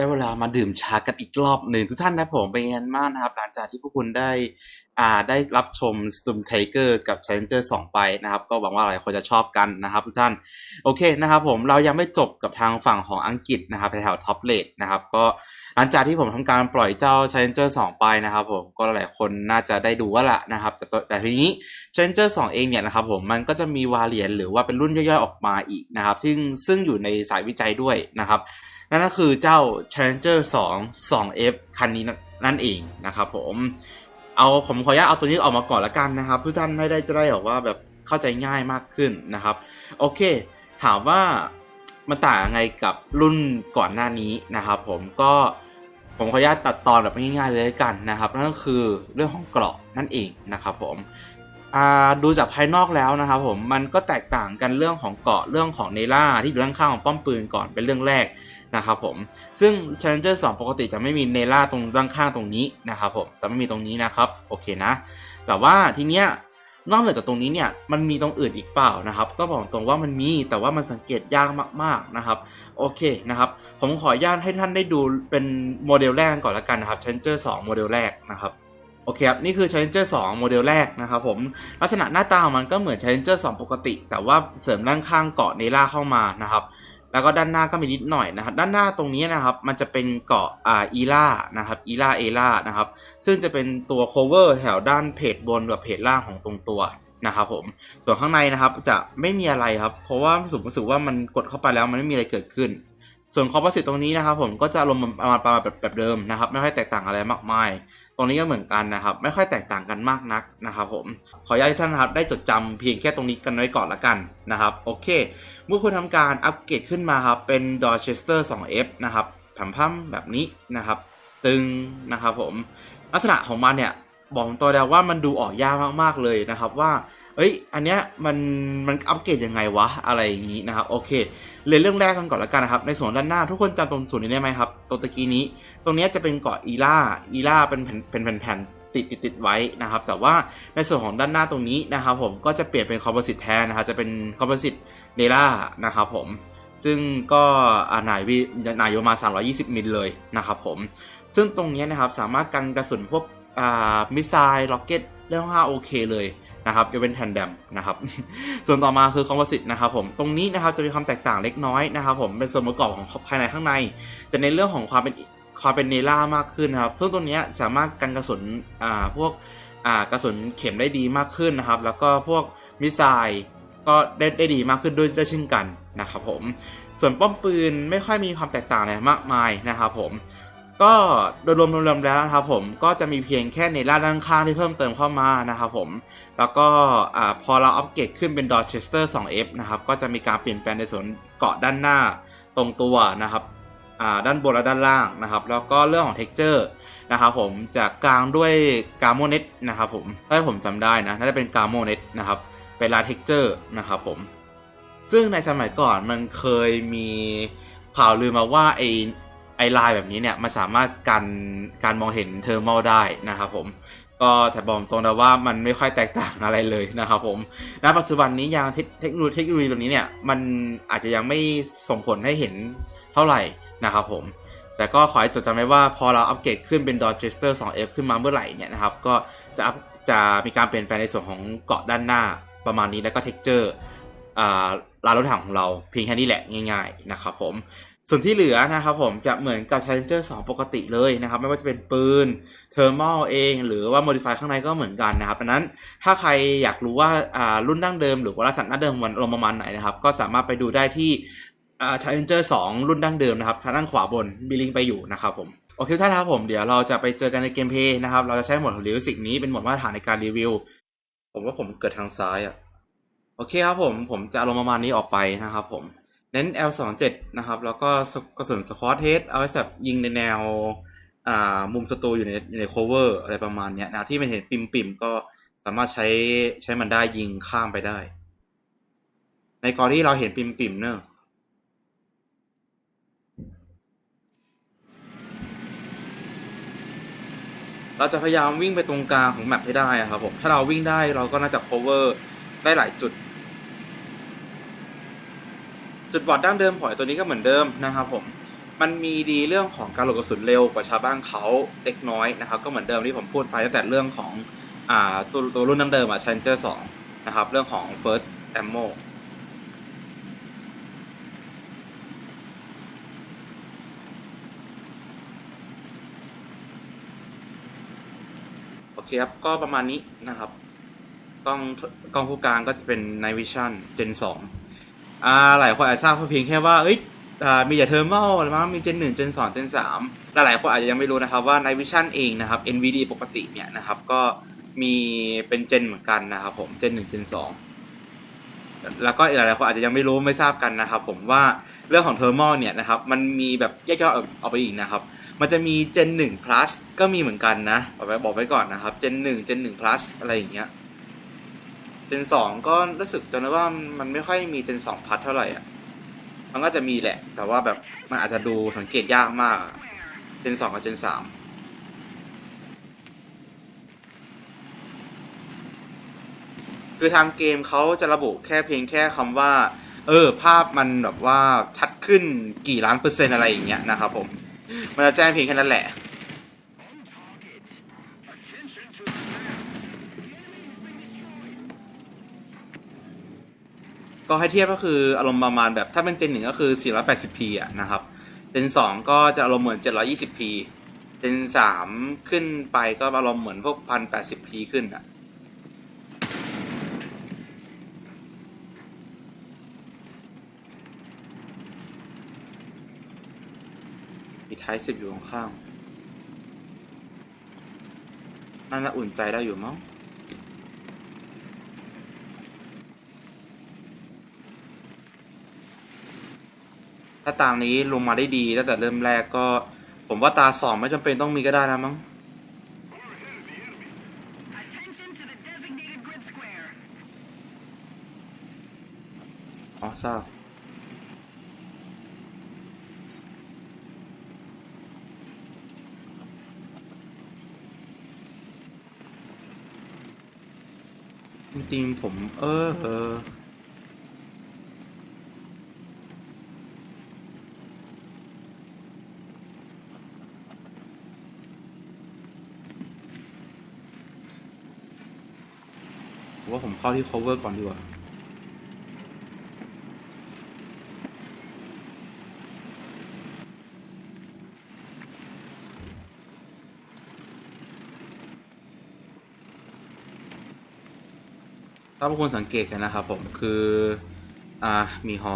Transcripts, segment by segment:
ได้เวลามาดื่มชากันอีกรอบหนึ่งทุกท่านนะผมเป็นยังไงบ้างนะครับ หลังจากที่พวกคุณได้อ่าได้รับชม Storm Tiger กับ Challenger 2 ไปนะครับ ก็หวังว่าหลายคนจะชอบกันนะครับทุกท่าน โอเคนะครับผมเรายังไม่จบกับทางฝั่งของอังกฤษนะครับแถวท็อปเลดนะครับก็หลังจากที่ผมทำการปล่อยเจ้า Challenger 2 ไปนะครับผมก็หลายคนน่าจะได้ดูว่าละนะครับ แต่แต่ทีนี้ Challenger 2 เองเนี่ยนะครับผมมันก็จะมีวาเลียนหรือว่าเป็นรุ่นย่อยๆออกมาอีกนะครับ ซึ่งซึ่งอยู่ในสายวิจัยด้วยนะครับ นั่นก็คือเจ้า Challenger 2 2F คันนี้นั่นเองนะครับผมเอาผมขออนุญาตเอาตัวนี้ออกมาก่อนละกันนะครับทุกท่านได้ได้จะได้บอกว่าแบบเข้าใจง่ายมากขึ้นนะครับ โอเค ถามว่ามันต่างยังไงกับรุ่นก่อนหน้านี้นะครับ ผมก็ผมขออนุญาตตัดตอนแบบง่ายๆเลยกันนะครับ นั่นก็คือเรื่องของเกราะนั่นเองนะครับผมดูจากภายนอกแล้วนะครับผมมันก็แตกต่างกันเรื่องของเกาะเรื่องของเนล่าที่อยู่ด้านข้างของป้อมปืนก่อนเป็นเรื่องแรก นะครับผม ซึ่ง Challenger 2 ปกติจะไม่มีเนล่าตรงด้านข้างตรงนี้นะครับผมจะไม่มีตรงนี้นะครับโอเคนะ แต่ว่าทีเนี้ยนอกเหนือจากตรงนี้เนี่ยมันมีตรงอื่นอีกเปล่านะครับ ก็บอกตรงว่ามันมีแต่ว่ามันสังเกตยากมากๆนะครับ โอเคนะครับ ผมขออนุญาตให้ท่านได้ดูเป็นโมเดลแรกก่อนละกันนะครับ Challenger 2 โมเดลแรกนะครับโอเคครับนี่คือ Challenger 2 โมเดลแรกนะครับผมลักษณะหน้าตาของมันก็เหมือน Challenger 2 ปกติ แต่ว่าเสริมด้านข้างเกาะเนล่าเข้ามานะครับ แล้วก็ด้านหน้าก็มีนิดหน่อยนะครับ ด้านหน้าตรงนี้นะครับ มันจะเป็นเกาะอ่าอีล่านะครับอีล่าเอล่านะครับ ซึ่งจะเป็นตัว cover แถวด้านเพจบนกับเพจล่างของตรงตัวนะครับผม ส่วนข้างในนะครับจะไม่มีอะไรครับ เพราะว่าผมรู้สึกว่ามันกดเข้าไปแล้วมันไม่มีอะไรเกิดขึ้น ส่วนคอมโพสิตตรงนี้นะครับผมก็จะลงประมาณประมาณแบบเดิมนะครับ ไม่ค่อยแตกต่างอะไรมากมาย รงนี้ก็เหมือนกันนะครับ ไม่ค่อยแตกต่างกันมากนักนะครับผมขออนุญาตท่านนะครับได้จดจำเพียงแค่ตรงนี้กันไว้ก่อนละกันนะครับโอเค เมื่อคุณทำการอัปเกรดขึ้นมาครับเป็น Dorchester 2F นะครับผัมพัมแบบนี้นะครับ ตึงนะครับผมลักษณะของมันเนี่ยบอกตรงๆแล้วว่ามันดูออกยากมากๆเลยนะครับว่า เอ้ย อันเนี้ยมันมันอัปเกรดยังไงวะอะไรอย่างนี้นะครับโอเคเรียเรื่องแรกกันก่อนละกันนะครับ ในส่วนด้านหน้าทุกคนจำตรงส่วนนี้ได้ไหมครับตรงตะกี้นี้ ตรงเนี้ยจะเป็นเกาะอีล่าอีล่าเป็นแผ่นเป็นแผ่นติดติดติดไว้นะครับ แต่ว่าในส่วนของด้านหน้าตรงนี้นะครับ ผมก็จะเปลี่ยนเป็นคอมโพสิตแทนนะครับจะเป็นคอมโพสิตเนล่านะครับผมซึ่งก็อ่าหนายวินายอยู่ประมา 320 มิลเลยนะครับผม ซึ่งตรงเนี้ยนะครับสามารถกันกระสุนพวกอ่ามิสไซล์ ล็อกเก็ตเรื่อง5โอเคเลย นะครับจะเป็นแทนแดมนะครับ ส่วนต่อมาคือคอมโพสิตนะครับผมตรงนี้นะครับจะมีความแตกต่างเล็กน้อยนะครับผมเป็นส่วนประกอบของภายในข้างใน จะในเรื่องของความเป็นความเป็นเนล่ามากขึ้นนะครับ ซึ่งตัวนี้สามารถกันกระสุนอ่าพวกอ่ากระสุนเข็มได้ดีมากขึ้นนะครับ แล้วก็พวกมิสไซล์ก็ได้ได้ดีมากขึ้นด้วยด้วยเช่นกันนะครับผมส่วนป้อมปืนไม่ค่อยมีความแตกต่างอะไรมากมายนะครับผม ก็โดยรวมรวมๆแล้วนะครับผมก็จะมีเพียงแค่ในล่าด้านข้างที่เพิ่มเติมเข้ามานะครับผมแล้วก็พอเราอัปเกรดขึ้นเป็นดอ Dorchester 2F นะครับก็จะมีการเปลี่ยนแปลงในส่วนเกาะด้านหน้าตรงตัวนะครับด้านบนและด้านล่างนะครับ แล้วก็เรื่องของ texture นะครับผมจะกลางด้วย g a m o n e t นะครับผมถ้าผมจำได้นะน่าจะเป็น g a m o n e t นะครับเป็นลาย texture นะครับผมซึ่งในสมัยก่อนมันเคยมีข่าวลือมาว่าไอ ไอไลายแบบนี้เนี่ยมันสามารถกันการมองเห็นเทอร์มอลได้นะครับผมก็แต่บอกตรงนะว่ามันไม่ค่อยแตกต่างอะไรเลยนะครับผมณปัจจุบันนี้ยังเทคโนโลยีเทคโนโลยีตัวนี้เนี่ยมันอาจจะยังไม่ส่งผลให้เห็นเท่าไหร่นะครับผมแต่ก็ขอให้จดจำไว้ว่าพอเราอัปเกรดขึ้นเป็น Dorchester 2F ขึ้นมาเมื่อไหร่เนี่ยนะครับก็จะจะมีการเปลี่ยนแปลงในส่วนของเกาะด้านหน้าประมาณนี้แล้วก็ texture อ่าลานรถถังของเราเพียงแค่นี้แหละง่าย ๆ นะครับผม ส่วนที่เหลือนะครับผมจะเหมือนกับ Challenger 2 ปกติเลยนะครับ ไม่ว่าจะเป็นปืนเทอร์ม l เอง หรือว่า Modify ข้างในก็เหมือนกันนะครับดังนั้นถ้าใครอยากรู้ว่าารุ่นดั้งเดิม หรือว่าลักษณะดั้งเดิมมันลงประมาณไหนนะครับ ก็สามารถไปดูได้ที่อ่า Challenger 2 รุ่นดั้งเดิมนะครับทางด้านขวาบนมีลิงก์ไปอยู่นะครับผมโอเคท่านครับผมเดี๋ยวเราจะไปเจอกันในเกมเพย์นะครับ เราจะใช้หมดของลิวสิกนี้เป็นหมดมาตรฐานในการรีวิว ผมว่าผมเกิดทางซ้ายอะ โอเคครับผม ผมจะลงประมาณนี้ออกไปนะครับผม เน้น L27 นะครับ แล้วก็กระสุนสควอตเฮดเอาไว้แบบยิงในแนวมุมศัตรูอยู่ในอยู่ใน cover อะไรประมาณเนี้ยนะที่มันเห็นปิมปิมก็สามารถใช้ใช้มันได้ยิงข้ามไปได้ ในกรณีเราเห็นปิมปิมเนอะเราจะพยายามวิ่งไปตรงกลางของแมปให้ได้ครับผม ถ้าเราวิ่งได้เราก็น่าจะ cover ได้หลายจุด จุดบอดดั้งเดิมของไอ้ตัวนี้ก็เหมือนเดิมนะครับผมมันมีดีเรื่องของการหลบกระสุนเร็วกว่าชาวบ้านเขาเล็กน้อยนะครับ ก็เหมือนเดิมที่ผมพูดไปตั้งแต่เรื่องของอ่าตัวตัวรุ่นดั้งเดิมอะ Challenger 2 นะครับ เรื่องของ first ammo โอเคครับ ก็ประมาณนี้นะครับ กล้องกล้องผู้กลางก็จะเป็น Night Vision Gen 2 อ่าหลายคนอาจจะทราบเพียงแค่ว่าเอ้ยอ่ามีแต่เทอร์มิลมั้งมี Gen 1 Gen 2 Gen 3หลายๆคนอาจจะยังไม่รู้นะครับว่า Night Vision เองนะครับ NVD ปกติเนี่ยนะครับ ก็มีเป็น Gen เหมือนกันนะครับผม Gen 1 Gen 2แล้วก็หลายๆคนอาจจะยังไม่รู้ไม่ทราบกันนะครับผมว่าเรื่องของเทอร์มิลเนี่ยนะครับมันมีแบบแยกย่อยออกไปอีกนะครับ มันจะมี Gen 1 plus ก็มีเหมือนกันนะบอกไว้บอกไว้ก่อนนะครับ Gen 1 Gen 1 plus อะไรอย่างเงี้ย Gen 2ก็รู้สึกจนว่ามันไม่ค่อยมี Gen 2 plus เท่าไหร่อะ มันก็จะมีแหละ แต่ว่าแบบมันอาจจะดูสังเกตยากมากอะ Gen 2กับ Gen 3คือทางเกมเขาจะระบุแค่เพียงแค่คำว่า เออ ภาพมันแบบว่าชัดขึ้นกี่ล้านเปอร์เซ็นต์อะไรอย่างเงี้ยนะครับผม มันจะแจ้งเพียงแค่นั้นแหละ ก็ให้เทียบก็คืออารมณ์ประมาณแบบถ้าเป็นเจนหนึ่งก็คือ 480p อะนะครับ เจนสองก็จะอารมณ์เหมือน 720p เจนสามขึ้นไปก็อารมณ์เหมือนพวก 1080p ขึ้นอะมีท้ายสิบอยู่ข้างๆน่าจะอุ่นใจได้อยู่มั้งาตามนี้ลงมาได้ดีตั้งแต่เริ่มแรกก็ ผมว่าตาสองไม่จำเป็นต้องมีก็ได้นะมั้งอ๋อทราบจริงๆผม เออเออ ผมว่าผม เข้าที่ cover ก่อนดีกว่าถ้าพวกคุณสังเกตกันนะครับผมคืออ่ามีฮอ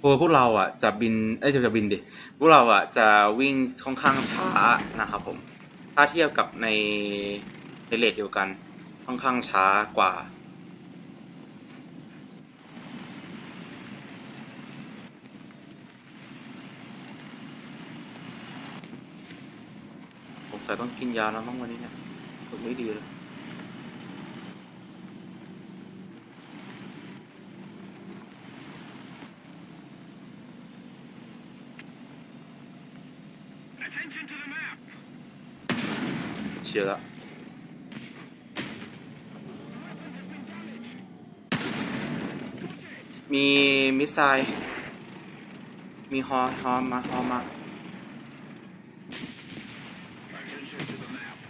พวกพวกเราอะจะบินเอ้ยจะจะบินดิพวกเราอะจะวิ่งค่อนข้างช้านะครับผมถ้าเทียบกับในในเลทเดียวกันค่อนข้างช้ากว่า สงสัยต้องกินยาแล้วมั้งวันนี้เนี่ยรู้สึกไม่ดีเลยเชียร์ละมีมิสไซล์มีฮอฮอมาฮอมา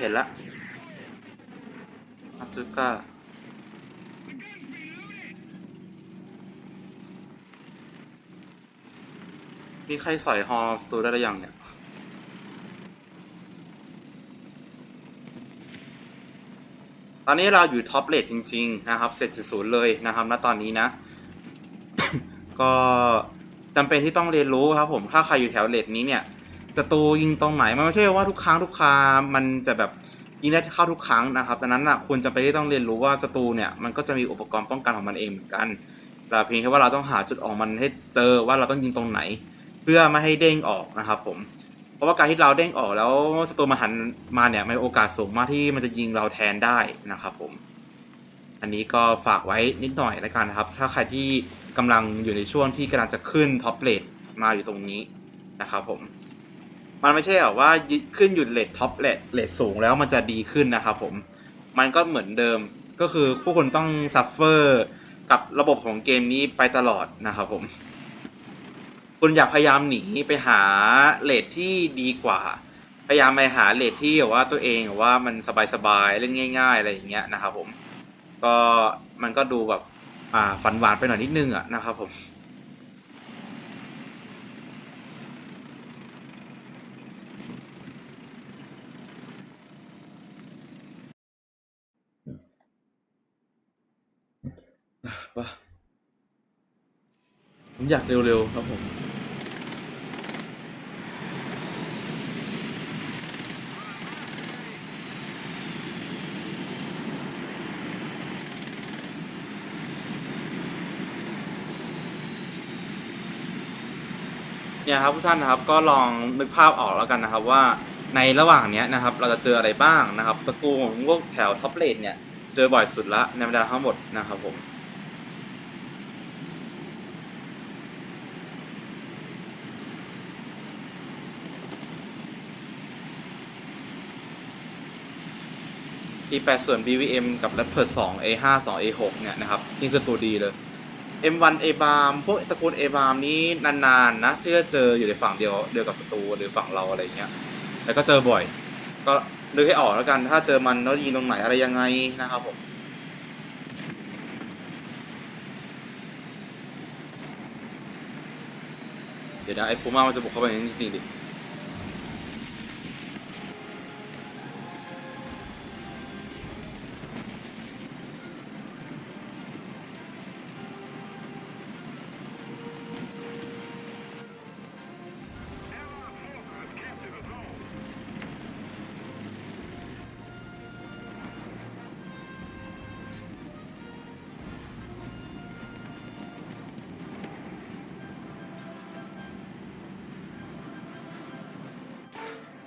เห็นแล้ว Attention โอ to เคเห็นล้วอาซึก้ามีใครใส่ฮอสตูได้หรือยังเนี่ย ตอนนี้เราอยู่ท็อปเลทจริง ๆ นะครับเสร็จศูนย์เลยนะครับณตอนนี้นะ ก็จำเป็นที่ต้องเรียนรู้ครับผม ถ้าใครอยู่แถวเลทนี้เนี่ย ศัตรูยิงตรงไหนมันไม่ใช่ว่าทุกครั้งทุกครามันจะแบบยิงได้เข้าทุกครั้งนะครับดังนั้นอะคุณจำเป็นที่ต้องเรียนรู้ว่าศัตรูเนี่ยมันก็จะมีอุปกรณ์ป้องกันของมันเองเหมือนกันแต่เพียงแค่ว่าเราต้องหาจุดออกมันให้เจอว่าเราต้องยิงตรงไหน เพื่อไม่ให้เด้งออกนะครับ ผม เพราะว่าการที่เราเด้งออกแล้วศัตรูมาหันมาเนี่ยมันโอกาสสูงมากที่มันจะยิงเราแทนได้นะครับ ผม อันนี้ก็ฝากไว้นิดหน่อยแล้วกันนะครับ ถ้าใครที่กำลังอยู่ในช่วงที่กำลังจะขึ้นท็อปเลทมาอยู่ตรงนี้นะครับผม มันไม่ใช่แบบว่าขึ้นอยู่เลทท็อปเลทเลทสูงแล้วมันจะดีขึ้นนะครับผม มันก็เหมือนเดิมก็คือผู้คนต้องซัฟเฟอร์กับระบบของเกมนี้ไปตลอดนะครับผม คุณอยากพยายามหนีไปหาเลทที่ดีกว่า พยายามไปหาเลทที่แบบว่าตัวเองแบบว่ามันสบายๆเล่นง่าย ๆ อะไรอย่างเงี้ยนะครับผม ก็มันก็ดูแบบอ่าฝันหวานไปหน่อยนิดนึงอะนะครับผม ว่าผมอยากเร็ว ๆ ครับผมเนี่ยครับทุกท่านนะครับก็ลองนึกภาพออกแล้วกันนะครับว่าในระหว่างเนี้ยนะครับ เราจะเจออะไรบ้างนะครับตะกูของพวกแถวท็อปเลดเนี่ย เจอบ่อยสุดละในบรรดาทั้งหมดนะครับผม P8 ส่วน BVM กับ Raptor 2 A5 2 A6 เนี่ยนะครับ นี่คือตัวดีเลย M1 A b a r m พวกตระกูล A b a r m นี้นานๆนะที่จะเจออยู่ในฝั่งเดียวเดียวกับศัตรูหรือฝั่งเราอะไรเงี้ยแต่ก็เจอบ่อย ก็นึกให้ออกแล้วกัน ถ้าเจอมันแล้วยิงตรงไหนอะไรยังไงนะครับผมเดี๋ยวนะไอ้พูม่ามันจะบุกเข้าไปในนี้จริงๆดิ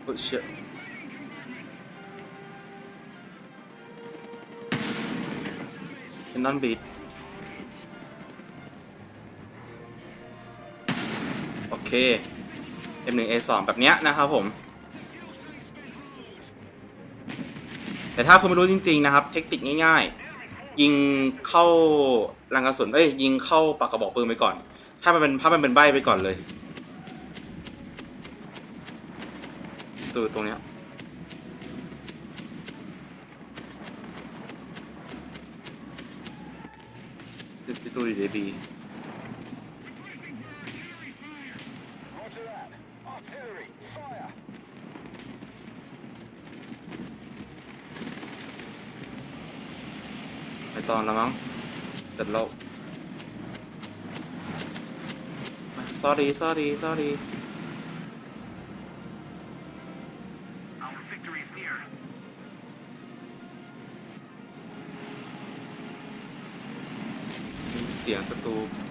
โอ้เชี่ยเป็นนอนบีดโอเค M1 A2 แบบเนี้ยนะครับผม แต่ถ้าคุณไม่รู้จริง ๆ นะครับ เทคนิคง่าย ๆ ยิงเข้ารังกระสุนเอ้ยยิงเข้าปากกระบอกปืนไปก่อน ถ้ามันเป็นถ้ามันเป็นใบไปก่อนเลย ตูตรงเนี้ยพี่ตูดีเดบี Roger that. Artillery, fire. ไปตอนแล้วมั้งเสร็จแล้ว sorry sorry sorry มีเ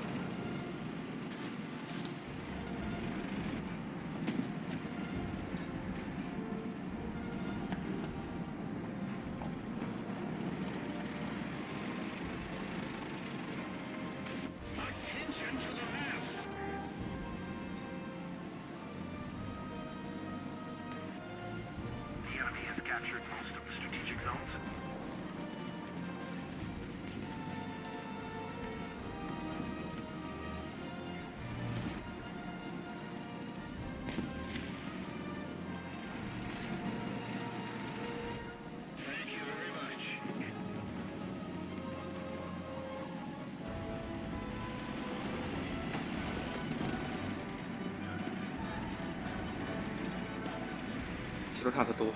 รถถังศัตรู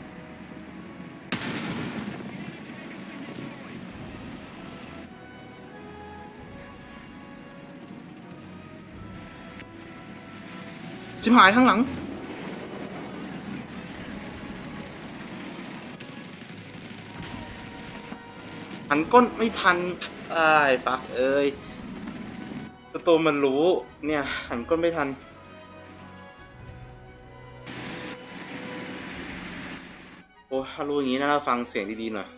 ชิมหายข้างหลัง หันก้นไม่ทันไอ้ายฟักเอ้ยศัตรูมันรู้ เนี่ย หันก้นไม่ทัน ฮารู้อย่างนี้น่าจะฟังเสียงดีๆหน่อย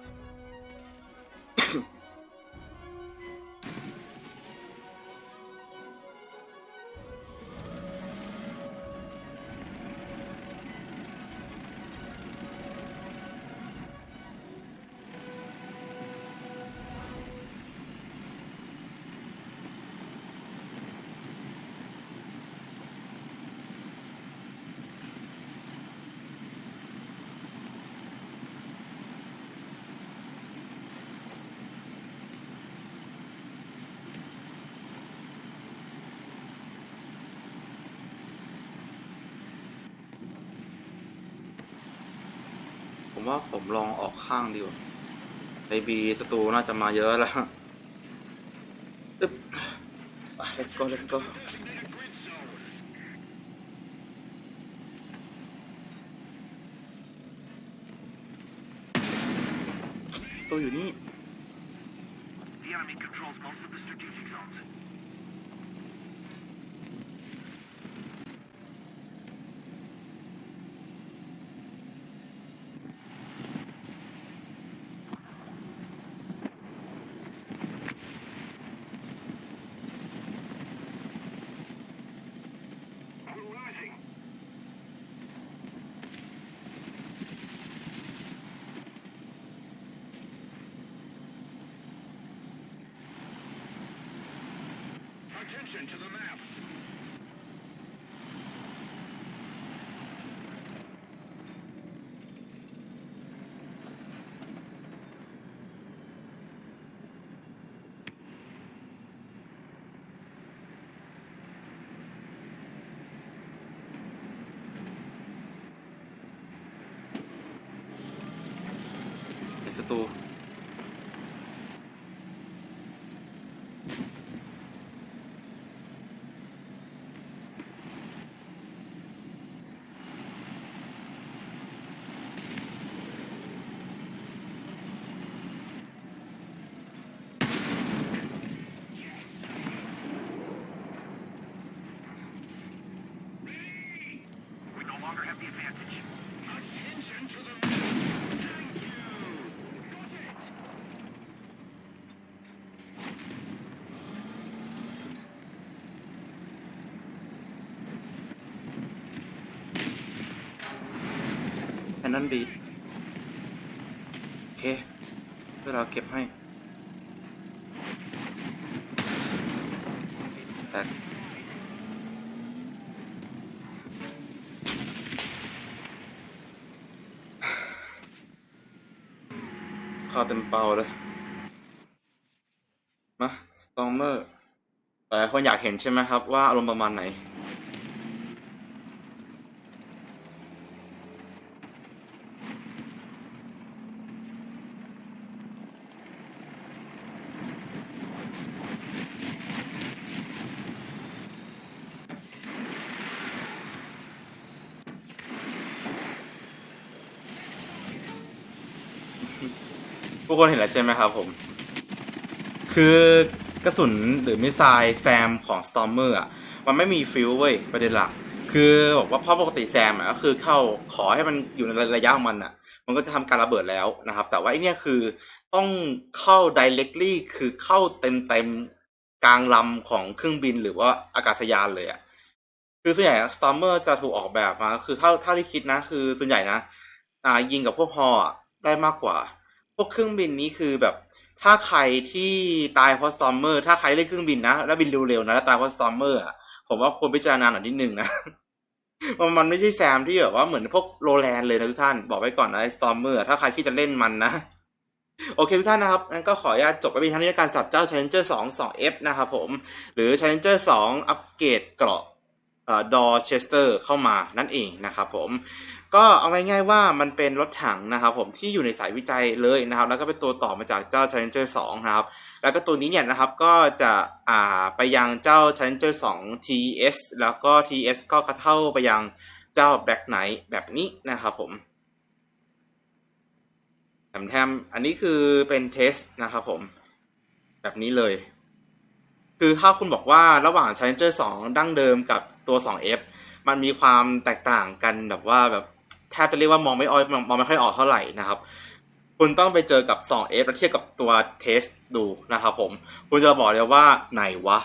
ผมว่าผมลองออกข้างดีกว่าไอบีสตูน่าจะมาเยอะแล้วอึ๊บ let's go let's go สตูอยู่นี่ The enemy controls most of the strategic zones. Attention to the map. เห็น แค่นั้นดีโอเคเดี๋ยวเราเก็บให้แตกเข้าเต็มเป่าเลย มาสตอมเมอร์หลายคนอยากเห็นใช่ไหมครับว่าอารมณ์ประมาณไหน ทุกคนเห็นแล้วใช่ไหมครับผม คือกระสุนหรือมิสไซล์แซมของ Stormer อะมันไม่มีฟิลเว้ยประเด็นหลัก คือบอกว่าเพราะปกติแซมอะก็คือเข้าขอให้มันอยู่ในระยะของมันอะ มันก็จะทำการระเบิดแล้วนะครับ แต่ว่าไอเนี้ยคือต้องเข้า directly คือเข้าเต็มเต็มๆกลางลำของเครื่องบินหรือว่าอากาศยานเลยอะคือส่วนใหญ่ Stormer จะถูกออกแบบมา คือเท่าเท่าที่คิดนะ คือส่วนใหญ่นะอ่ายิงกับพวกฮอได้มากกว่า พวกเครื่องบินนี้คือแบบ ถ้าใครที่ตายเพราะ Stormer ถ้าใครเล่นเครื่องบินนะ แล้วบินเร็วๆนะแล้วตายเพราะ Stormer อะผมว่าควรพิจารณาหน่อยนิดนึงนะมันมันไม่ใช่แซมที่แบบว่าเหมือนพวกโรแลนเลยนะทุกท่านบอกไว้ก่อนนะไอ้ Stormer อะถ้าใครที่จะเล่นมันนะ โอเคทุกท่านนะครับงั้นก็ขออนุญาตจบไปเพียงเท่านี้ในการสับเจ้า Challenger 2 2F นะครับผม หรือ Challenger 2 อัปเกรดเกราะเอ่อ ดอเชสเตอร์เข้ามานั่นเองนะครับผมก็เอาง่ายๆว่ามันเป็นรถถังนะครับผมที่อยู่ในสายวิจัยเลยนะครับ แล้วก็เป็นตัวต่อมาจากเจ้า Challenger 2 นะครับ แล้วก็ตัวนี้เนี่ยนะครับก็จะอ่าไปยังเจ้า Challenger 2 TS แล้วก็ TS ก็กระเท่าไปยังเจ้า Black Knight แบบนี้นะครับผมแถมแถมอันนี้คือเป็นเทสนะครับผมแบบนี้เลย คือถ้าคุณบอกว่าระหว่าง Challenger 2 ดั้งเดิมกับ ตัว 2F มันมีความแตกต่างกันแบบว่าแบบแทบจะเรียกว่ามองไม่ออกมองมองไม่ค่อยออกเท่าไหร่นะครับ คุณต้องไปเจอกับ 2F แล้วเทียบกับตัวเทสดูนะครับผม คุณจะบอกเลยว่าไหนวะ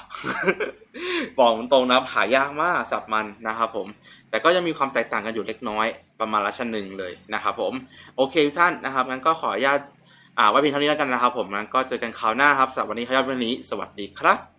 บอกตรงนะครับหายากมากสับมันนะครับผม แต่ก็ยังมีความแตกต่างกันอยู่เล็กน้อยประมาณละชั้นหนึ่งเลยนะครับผม โอเคท่านนะครับงั้นก็ขออนุญาตอ่าไว้เพียงเท่านี้แล้วกันนะครับผมงั้นก็เจอกันคราวหน้าครับสำหรับวันนี้ขออนุญาตวันนี้ สวัสดีครับ